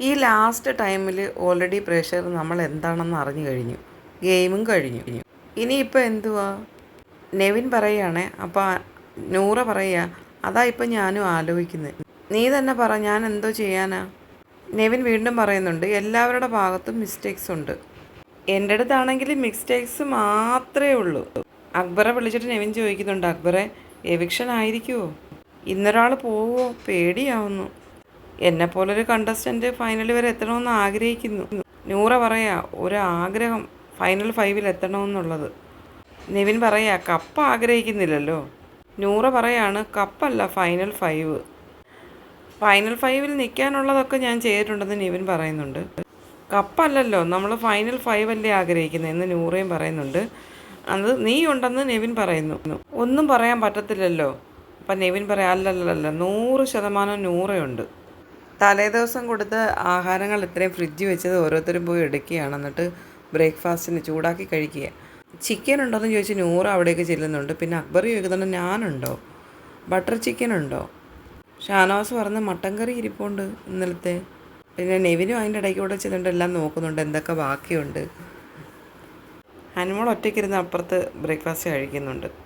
ഈ ലാസ്റ്റ് ടൈമിൽ already pressure നമ്മൾ എന്താണെന്ന് അറിഞ്ഞു കഴിഞ്ഞു. ഗെയിമും കഴിഞ്ഞു. ഇനിയിപ്പോൾ എന്തുവാ? നെവിൻ പറയുകയാണേ അപ്പോൾ നൂറ പറയുക. അതാ ഇപ്പം ഞാനും ആലോചിക്കുന്നത് നീ തന്നെ പറ ഞാൻ എന്തോ ചെയ്യാനാ? നെവിൻ വീണ്ടും പറയുന്നുണ്ട് എല്ലാവരുടെ ഭാഗത്തും മിസ്റ്റേക്സ് ഉണ്ട്. എന്റെ അടുത്താണെങ്കിൽ മിസ്റ്റേക്സ് മാത്രമേ ഉള്ളൂ. അക്ബറെ വിളിച്ചിട്ട് നെവിൻ ചോദിക്കുന്നുണ്ട് അക്ബറെ എവിക്ഷൻ ആയിരിക്കുമോ ഇന്നൊരാൾ പോവോ? പേടിയാവുന്നു. എന്നെപ്പോലൊരു കണ്ടസ്റ്റന്റ് ഫൈനൽ വരെ എത്തണമെന്ന് ആഗ്രഹിക്കുന്നു. നൂറ പറയാ ഒരു ആഗ്രഹം ഫൈനൽ ഫൈവിൽ എത്തണമെന്നുള്ളത്. നിവിൻ പറയാ കപ്പ് ആഗ്രഹിക്കുന്നില്ലല്ലോ. നൂറ പറയാണ് കപ്പല്ല ഫൈനൽ ഫൈവ് ഫൈനൽ ഫൈവിൽ നിൽക്കാനുള്ളതൊക്കെ ഞാൻ ചെയ്തിട്ടുണ്ടെന്ന് നിവിൻ പറയുന്നുണ്ട്. കപ്പല്ലല്ലോ നമ്മൾ ഫൈനൽ ഫൈവ് അല്ലേ ആഗ്രഹിക്കുന്നത് എന്ന് നൂറയും പറയുന്നുണ്ട്. അത് നീ ഉണ്ടെന്ന് നെവിൻ പറയുന്നു. ഒന്നും പറയാൻ പറ്റത്തില്ലല്ലോ. അപ്പം നെവിൻ പറയാം അല്ലല്ലല്ല നൂറ് ശതമാനം നൂറയുണ്ട്. തലേദിവസം കൊടുത്ത ആഹാരങ്ങൾ ഇത്രയും ഫ്രിഡ്ജ് വെച്ചത് ഓരോരുത്തരും പോയി എടുക്കുകയാണ്. എന്നിട്ട് ബ്രേക്ക്ഫാസ്റ്റിന് ചൂടാക്കി കഴിക്കുക. ചിക്കൻ ഉണ്ടോയെന്ന് ചോദിച്ച് നൂറ് അവിടേക്ക് ചെല്ലുന്നുണ്ട്. പിന്നെ അക്ബർ ചോദിക്കുന്നുണ്ട് ഞാനുണ്ടോ? ബട്ടർ ചിക്കൻ ഉണ്ടോ? ഷാനവാസ് പറഞ്ഞ മട്ടൻ കറി ഇരിപ്പുണ്ട് ഇന്നലത്തെ. പിന്നെ നെവിനും അതിന്റെ ഇടയ്ക്ക് കൂടെ ചെല്ലുന്നുണ്ട് എല്ലാം നോക്കുന്നുണ്ട് എന്തൊക്കെ ബാക്കിയുണ്ട്. ഹനുമോൾ ഒറ്റയ്ക്കിരുന്ന് അപ്പുറത്ത് ബ്രേക്ക്ഫാസ്റ്റ് കഴിക്കുന്നുണ്ട്.